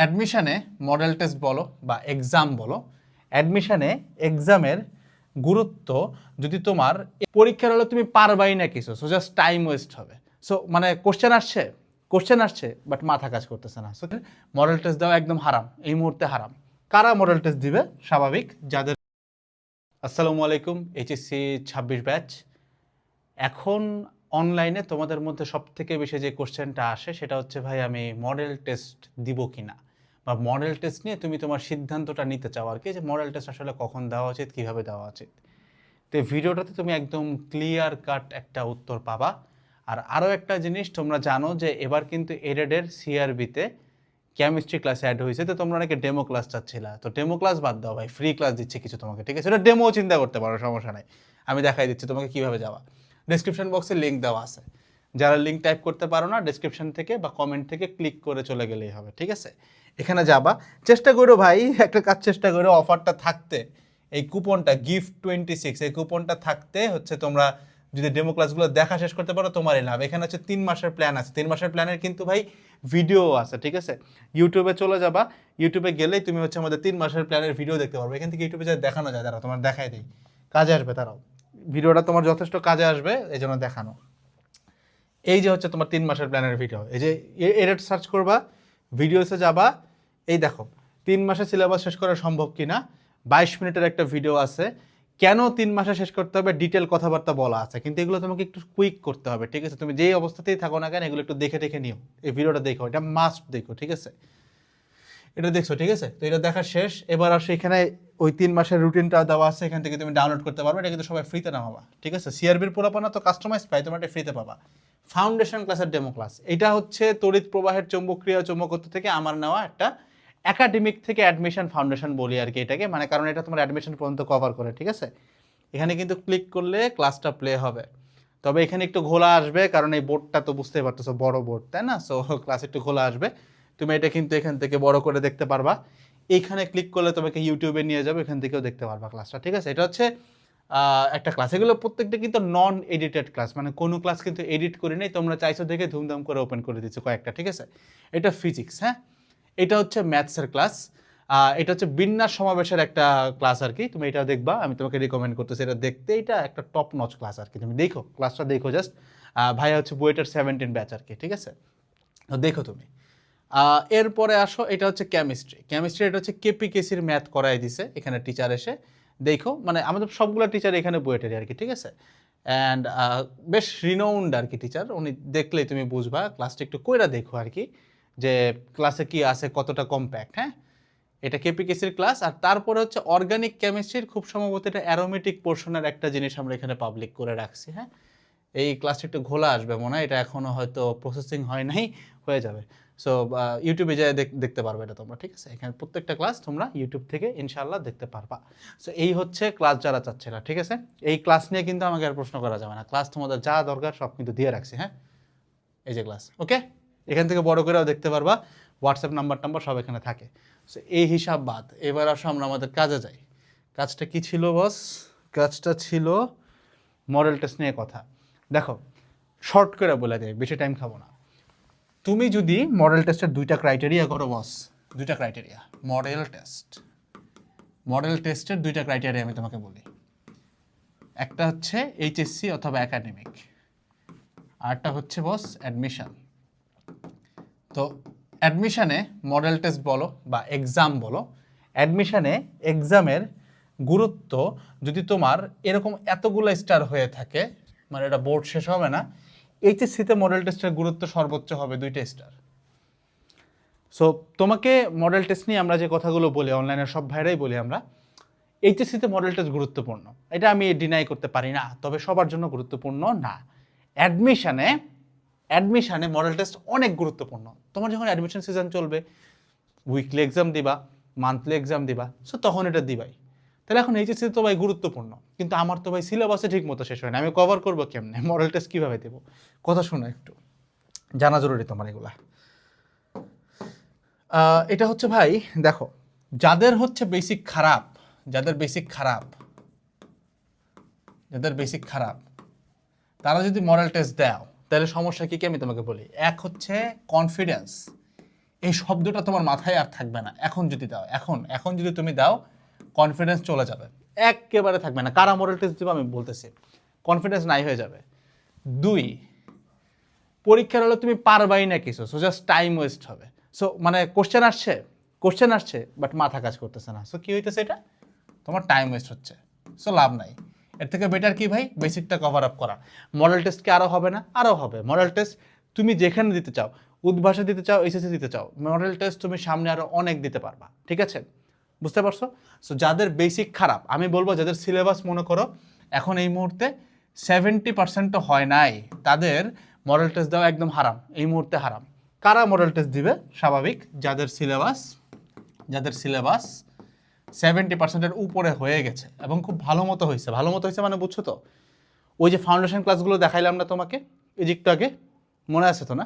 অ্যাডমিশনে model test বলো বা exam বলো, অ্যাডমিশানে এক্সামের গুরুত্ব যদি তোমার পরীক্ষার হলে তুমি পারবাই না কিছু সো জাস্ট টাইম ওয়েস্ট হবে। সো মানে কোশ্চেন আসছে কোশ্চেন আসছে বাট মাথা কাজ করতেছে না। সো মডেল টেস্ট দেওয়া একদম হারাম, এই মুহূর্তে হারাম। কারা মডেল টেস্ট দিবে? স্বাভাবিক, যাদের আসসালামু আলাইকুম এইচএসসি ছাব্বিশ ব্যাচ এখন অনলাইনে তোমাদের মধ্যে সব থেকে বেশি যে কোশ্চেনটা আসে, সেটা হচ্ছে, ভাই, আমি মডেল টেস্ট দিব কিনা? বা মডেল টেস্ট নিয়ে তুমি তোমার সিদ্ধান্তটা নিতে চাও আর কি, যে মডেল টেস্ট আসলে কখন দেওয়া উচিত, কীভাবে দেওয়া উচিত। তো ভিডিওটাতে তুমি একদম ক্লিয়ার কাট একটা উত্তর পাবা। আর আরও একটা জিনিস, তোমরা জানো যে এবার কিন্তু এডেডের সিআরবিতে কেমিস্ট্রি ক্লাস অ্যাড হয়েছে। তো তোমরা অনেকে ডেমো ক্লাস চাচ্ছিলা। তো ডেমো ক্লাস বাদ দাও ভাই ফ্রি ক্লাস দিচ্ছে কিছু তোমাকে, ঠিক আছে? ওটা ডেমো চিন্তা করতে পারো, সমস্যা নাই। আমি দেখাই দিচ্ছি তোমাকে কীভাবে যাওয়া। ডিসক্রিপশন বক্সে লিঙ্ক দেওয়া আছে। যারা লিঙ্ক টাইপ করতে পারো না ডিসক্রিপশন থেকে বা কমেন্ট থেকে ক্লিক করে চলে গেলেই হবে, ঠিক আছে? এখানে যাবা। চেষ্টা করো ভাই, একটা কাজ চেষ্টা করো অফারটা থাকতে। এই কুপনটা গিফট টোয়েন্টি সিক্স এই কুপনটা থাকতে হচ্ছে তোমরা যদি ডেমো ক্লাসগুলো দেখা শেষ করতে পারো, তোমারই লাভ। এখানে হচ্ছে তিন মাসের প্ল্যান আছে। তিন মাসের প্ল্যানের কিন্তু ভাই ভিডিও আছে, ঠিক আছে? ইউটিউবে চলে যাবা। ইউটিউবে গেলেই তুমি হচ্ছে আমাদের তিন মাসের প্ল্যানের ভিডিও দেখতে পারবে। এখান থেকে ইউটিউবে যা দেখানো যায়। তারা তোমার দেখাই দিই। কাজে আসবে তারাও ভিডিওটা তোমার যথেষ্ট কাজে আসবে এই জন্য দেখানো। এই যে হচ্ছে তোমার তিন মাসের প্ল্যানের ভিডিও এই যে এডিট সার্চ করবা ভিডিওসে যাবা, এই দেখো, তিন মাসে সিলেবাস শেষ করা সম্ভব কি না বাইশ মিনিটের একটা ভিডিও আছে। কেন তিন মাসে শেষ করতে হবে? ডিটেল কথাবার্তা বলা আছে। কিন্তু এগুলো তোমাকে একটু কুইক করতে হবে, ঠিক আছে? তুমি যেই অবস্থাতেই থাকো না কেন, এগুলো একটু দেখে দেখে নিও। এই ভিডিওটা দেখো, এটা মাস্ট দেখো, ঠিক আছে? এটা দেখছ, ঠিক আছে? তো এটা দেখা শেষ। এবার আর সেখানে ওই তিন মাসের রুটিনটা দেওয়া আছে, এখান থেকে তুমি ডাউনলোড করতে পারবে। এটা কিন্তু সবাই ফ্রিতে নামাবা, ঠিক আছে? সিআরবির পুরোপানা তো কাস্টমাইজ পাই তোমার এটা ফ্রিতে পাবা। ফাউন্ডেশন ক্লাসের ডেমো ক্লাস এটা হচ্ছে তড়িৎ প্রবাহের চৌম্বক্রিয়া চৌম্বকত্ব থেকে আমার নেওয়া একটা একাডেমিক থেকে অ্যাডমিশন ফাউন্ডেশন বলি আর কি এটাকে। মানে কারণ এটা তোমার অ্যাডমিশন পর্যন্ত কভার করে, ঠিক আছে? এখানে কিন্তু ক্লিক করলে ক্লাসটা প্লে হবে। তবে এখানে একটু ঘোলা আসবে, কারণ এই বোর্ডটা তো বুঝতেই পারতেছো, বড় বোর্ড তাই না? সো ক্লাস একটু ঘোলা আসবে। তুমি এটা কিন্তু এখান থেকে বড় করে দেখতে পারবা। এইখানে ক্লিক করলে তোমাকে ইউটিউবে নিয়ে যাবে, এখান থেকেও দেখতে পারবা ক্লাসটা ঠিক আছে? এটা হচ্ছে একটা ক্লাস এগুলো প্রত্যেকটা কিন্তু নন এডিটেড ক্লাস মানে কোনো ক্লাস কিন্তু এডিট করে নেই, তোমরা চাইছো দেখে ধুমধাম করে ওপেন করে দিচ্ছ কয়েকটা, ঠিক আছে? এটা ফিজিক্স হ্যাঁ? এটা হচ্ছে ম্যাথসের ক্লাস এটা হচ্ছে বিন্যাস সমাবেশের একটা ক্লাস আর কি। তুমি এটা দেখবা, আমি তোমাকে রিকমেন্ড করতেছি। এটা দেখতে এটা একটা টপ নচ ক্লাস আর কি। তুমি দেখো ক্লাসটা দেখো জাস্ট ভাইয়া হচ্ছে বুয়েটার সেভেন্টিন ব্যাচ আর কি, ঠিক আছে? দেখো তুমি। এরপরে আসো, এটা হচ্ছে কেমিস্ট্রি কেমিস্ট্রি এটা হচ্ছে কেপিকেসির ম্যাথ করাই দিছে, এখানে টিচার এসে। দেখো মানে আমাদের সবগুলো টিচার এখানে বুয়েটেরই আর কি, ঠিক আছে? অ্যান্ড বেশ রিনাউন্ড আর কি টিচার উনি দেখলেই তুমি বুঝবা ক্লাসটা একটু কইরা দেখো আর কি, যে ক্লাসে কি আছে, কতটা কম্প্যাক্ট হ্যাঁ? এটা কেপিকেসির ক্লাস আর তারপরে হচ্ছে অর্গানিক কেমিস্ট্রির খুব সম্ভবত এটা অ্যারোমেটিক পোর্শনের একটা জিনিস আমরা এখানে পাবলিক করে রাখছি হ্যাঁ? এই ক্লাসটা একটু ঘোলা আসবে মনে হয়, এটা এখনও হয়তো প্রসেসিং হয় নাই, হয়ে যাবে। সো ইউটিউবে যায় দেখতে পারবে এটা তোমরা, ঠিক আছে? এখানে প্রত্যেকটা ক্লাস তোমরা ইউটিউব থেকে ইনশাল্লাহ দেখতে পারবা। সো এই হচ্ছে ক্লাস যারা চাচ্ছে না, ঠিক আছে? এই ক্লাস নিয়ে কিন্তু আমাকে আর প্রশ্ন করা যাবে না। ক্লাস তোমাদের যা দরকার সব কিন্তু দিয়ে রাখছি হ্যাঁ? এই যে ক্লাস ওকে এখান থেকে বড় করেও দেখতে পারবা হোয়াটসঅ্যাপ নাম্বার টাম্বার সব এখানে থাকে। সো এই হিসাব বাদ, এবার আসো আমরা আমাদের কাজে যাই। কাজটা কি ছিল বস কাজটা ছিল মডেল টেস্ট নিয়ে কথা। দেখো শর্ট করে বলে দেয়, বেশি টাইম খাব না। তুমি যদি মডেল টেস্টের দুইটা ক্রাইটেরিয়া করো বস দুইটা ক্রাইটেরিয়া মডেল টেস্ট মডেল টেস্টের দুইটা ক্রাইটেরিয়া আমি তোমাকে বলি। একটা হচ্ছে এইচএসসি অথবা একাডেমিক আরটা হচ্ছে বস অ্যাডমিশান তো অ্যাডমিশানে মডেল টেস্ট বলো বা এক্সাম বলো অ্যাডমিশানে এক্সামের গুরুত্ব যদি তোমার এরকম এতগুলো স্টার হয়ে থাকে মানে এটা বোর্ড শেষ হবে না এইচএসসিতে মডেল টেস্টের গুরুত্ব সর্বোচ্চ হবে দুইটা স্টার সো তোমাকে মডেল টেস্ট নিয়ে আমরা যে কথাগুলো বলি অনলাইনের সব ভাইরাই বলি আমরা এইচএসসিতে মডেল টেস্ট গুরুত্বপূর্ণ। এটা আমি ডিনাই করতে পারি না, তবে সবার জন্য গুরুত্বপূর্ণ না। অ্যাডমিশনে অ্যাডমিশনে মডেল টেস্ট অনেক গুরুত্বপূর্ণ। তোমার যখন অ্যাডমিশন সিজন চলবে উইকলি এক্সাম দিবা মান্থলি এক্সাম দিবা সো তখন এটা দিবাই। তাহলে এখন এইচএসসি তো ভাই গুরুত্বপূর্ণ, কিন্তু আমার তো ভাই সিলেবাসে ঠিক মতো শেষ হয় না আমি কভার করব কেমনে? মডেল টেস্ট কীভাবে দেবো? কথা শোনো একটু। জানা জরুরি তোমার এগুলা। এটা হচ্ছে ভাই, দেখো, যাদের হচ্ছে বেসিক খারাপ, যাদের বেসিক খারাপ, যাদের বেসিক খারাপ, তারা যদি মডেল টেস্ট দাও, তাহলে সমস্যা কী কী আমি তোমাকে বলি? এক হচ্ছে কনফিডেন্স এই শব্দটা তোমার মাথায় আর থাকবে না। এখন যদি দাও, এখন এখন যদি তুমি দাও কনফিডেন্স চলে যাবে। একেবারে থাকবে না। কারা মডেল টেস্ট দেবো আমি বলতেছি। কনফিডেন্স নাই হয়ে যাবে। দুই, পরীক্ষার হলে তুমি পারবাই না কিছু সো জাস্ট টাইম ওয়েস্ট হবে। সো মানে কোশ্চেন আসছে কোশ্চেন আসছে বাট মাথা কাজ করতেছে না। সো কী হইতেছে এটা? তোমার টাইম ওয়েস্ট হচ্ছে। সো লাভ নাই। এর থেকে বেটার কি ভাই? বেসিকটা কভার আপ করা। মডেল টেস্ট কি আরও হবে না? আরও হবে। মডেল টেস্ট তুমি যেখানে দিতে চাও, উদ্ভাসে দিতে চাও এসএসসি দিতে চাও মডেল টেস্ট তুমি সামনে আরও অনেক দিতে পারবা। ঠিক আছে? বুঝতে পারছ? সো যাদের বেসিক খারাপ, আমি বলব যাদের সিলেবাস মনে করো, এখন এই মুহূর্তে সেভেন্টি পার্সেন্টও হয় নাই, তাদের মডেল টেস্ট দেওয়া একদম হারাম, এই মুহূর্তে হারাম। কারা মডেল টেস্ট দিবে? স্বাভাবিক, যাদের সিলেবাস যাদের সিলেবাস সেভেন্টি পার্সেন্টের উপরে হয়ে গেছে, এবং খুব ভালো মতো হয়েছে। ভালো মতো হয়েছে মানে বুঝছ তো? ওই যে ফাউন্ডেশন ক্লাসগুলো দেখাইলাম না তোমাকে, এই একটু আগে, মনে আছে তো না?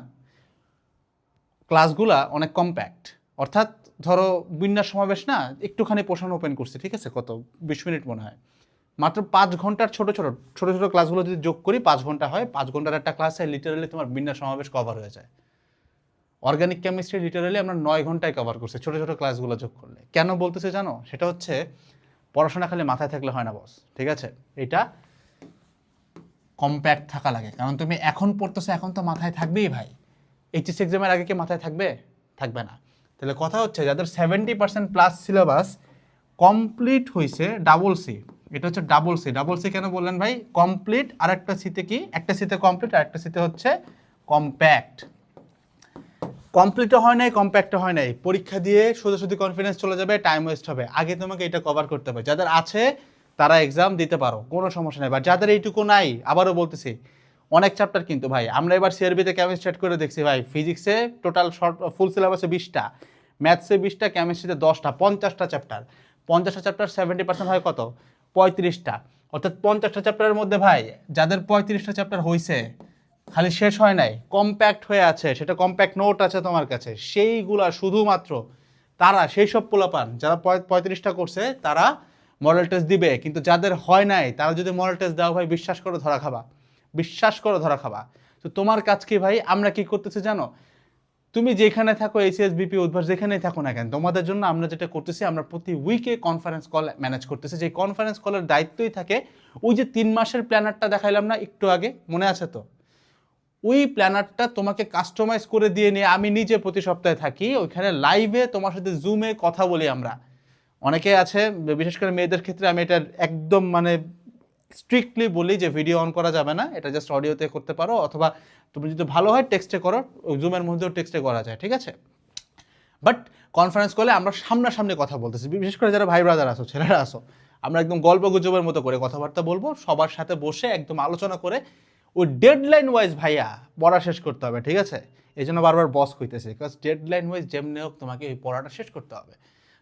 ক্লাসগুলা অনেক কম্প্যাক্ট অর্থাৎ ধরো বিন্যাস সমাবেশ না, একটুখানি পোষণ ওপেন করছে, ঠিক আছে? কত? বিশ মিনিট মনে হয়। মাত্র পাঁচ ঘণ্টার ছোট ছোট ছোট ছোট ক্লাসগুলো যদি যোগ করি, পাঁচ ঘণ্টা হয়, পাঁচ ঘণ্টার একটা ক্লাসে লিটারালি তোমার বিন্যাস সমাবেশ কভার হয়ে যায়। অর্গানিক কেমিস্ট্রি লিটারালি আমরা নয় ঘন্টায় কভার করছি, ছোটো ছোটো ক্লাসগুলো যোগ করলে। কেন বলতেছে জানো? সেটা হচ্ছে, পড়াশোনা খালি মাথায় থাকলে হয় না বস ঠিক আছে? এটা কম্প্যাক্ট থাকা লাগে। কারণ তুমি এখন পড়তেছো, এখন তো মাথায় থাকবেই ভাই। এইচএস এক্সামের আগে কি মাথায় থাকবে? থাকবে না। তাহলে কথা হচ্ছে যাদের seventy percent plus syllabus complete হয়েছে ডাবল সি এটা হচ্ছে ডাবল সি ডাবল সি কেন বললেন ভাই? কমপ্লিট আর একটা সিতে কি? একটা সিতে কমপ্লিট আর একটা সিতে হচ্ছে কম্প্যাক্ট কমপ্লিটও হয় নাই কম্প্যাক্টও হয় নাই। পরীক্ষা দিয়ে শুধু শুধু কনফিডেন্স চলে যাবে টাইম ওয়েস্ট হবে। আগে তোমাকে এটা কভার করতে হবে। যাদের আছে, তারা এক্সাম দিতে পারো, কোনো সমস্যা নেই। বা যাদের এইটুকু নাই, আবারও বলতেছি অনেক চ্যাপ্টার কিন্তু ভাই। আমরা এবার সিআরবিতে কেমিস্ট্রি করে দেখছি ভাই। ফিজিক্সে টোটাল শর্ট ফুল সিলেবাসে বিশটা ম্যাথসে বিশটা কেমিস্ট্রিতে দশটা, পঞ্চাশটা চ্যাপ্টার পঞ্চাশটা চ্যাপ্টার সেভেন্টি পার্সেন্ট হয় কত? পঁয়ত্রিশটা। অর্থাৎ পঞ্চাশটা চ্যাপ্টারের মধ্যে ভাই, যাদের পঁয়ত্রিশটা চ্যাপ্টার হয়েছে খালি শেষ হয় নাই কম্প্যাক্ট হয়ে আছে, সেটা কম্প্যাক্ট নোট আছে তোমার কাছে, সেইগুলা শুধুমাত্র তারা, সেই সব পোলাপান, যারা পঁয়- পঁয়ত্রিশটা করছে, তারা মডেল টেস্ট দিবে। কিন্তু যাদের হয় নাই, তারা যদি মডেল টেস্ট দাও ভাই, বিশ্বাস করে ধরা খাবা। বিশ্বাস করে, ধরা খাবা। তো তোমার কাজ কি ভাই? আমরা কি করতেছি জানো? তুমি যেখানে থাকো এসিএস বিপি উদ্ভাস, যেখানেই থাকো না কেন, তোমাদের জন্য আমরা যেটা করতেছি, আমরা প্রতি উইকে কনফারেন্স কল ম্যানেজ করতেছি। যে কনফারেন্স কলের দায়িত্বই থাকে, ওই যে তিন মাসের প্ল্যানারটা দেখাইলাম না, একটু আগে, মনে আছে তো? ওই প্ল্যানারটা তোমাকে কাস্টমাইজ করে দিয়ে নিয়ে, আমি নিজে প্রতি সপ্তাহে থাকি, ওইখানে লাইভে তোমার সাথে জুমে কথা বলি আমরা। অনেকে আছে, বিশেষ করে মেয়েদের ক্ষেত্রে আমি এটা একদম মানে স্ট্রিক্টলি বলি যে ভিডিও অন করা যাবে না, এটা জাস্ট অডিওতে করতে পারো, অথবা তুমি যদি ভালো হয় টেক্সটে করো জুমের মধ্যেও টেক্সটে করা যায়, ঠিক আছে? বাট কনফারেন্স কলে আমরা সামনাসামনি কথা বলতেছি বিশেষ করে যারা ভাই ব্রাদার আসো ছেলেরা আসো আমরা একদম গল্প গুজবের মতো করে কথাবার্তা বলব, সবার সাথে বসে একদম আলোচনা করে ওই ডেডলাইন ওয়াইজ ভাইয়া পড়া শেষ করতে হবে, ঠিক আছে? এই জন্য বারবার বস কইতেছে বিকজ ডেডলাইন ওয়াইজ যেমনি হোক তোমাকে ওই পড়াটা শেষ করতে হবে।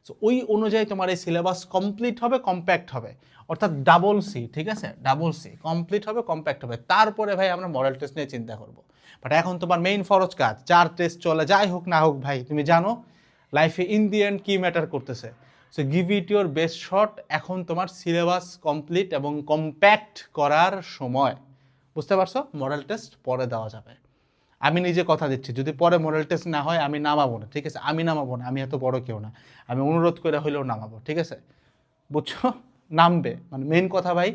সো ওই অনুযায়ী তোমার এই সিলেবাস কমপ্লিট হবে কম্প্যাক্ট হবে। অর্থাৎ ডাবল সি ঠিক আছে? ডাবল সি কমপ্লিট হবে কম্প্যাক্ট হবে। তারপরে ভাই আমরা মডেল টেস্ট নিয়ে চিন্তা করব। বাট এখন তোমার মেইন ফরজ কাজ চার টেস্ট চলে, যাই হোক না হোক ভাই, তুমি জানো লাইফে ইন দি এন্ড কী ম্যাটার করতেছে? So give it your best shot এখন তোমার সিলেবাস কমপ্লিট এবং কম্প্যাক্ট করার সময়। বুঝতে পারছ? মডেল টেস্ট পরে দেওয়া যাবে। আমি নিজে কথা দিচ্ছি। যদি পরে মডেল টেস্ট না হয়, আমি নামাবো না, ঠিক আছে? আমি নামাবো না, আমি এত বড় কেউ না। আমি অনুরোধ করে হইলেও নামাবো, ঠিক আছে? বুঝছ? নামবে। মানে মেন কথা ভাই,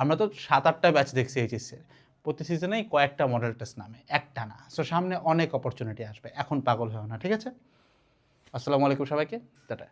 আমরা তো সাত আটটা ব্যাচ দেখছি এইচএসসির প্রতি সিজনেই কয়েকটা মডেল টেস্ট নামে, একটা না। সো সামনে অনেক অপরচুনিটি আসবে। এখন পাগল হয়েও না, ঠিক আছে? আসসালামু আলাইকুম সবাইকে। টাটা।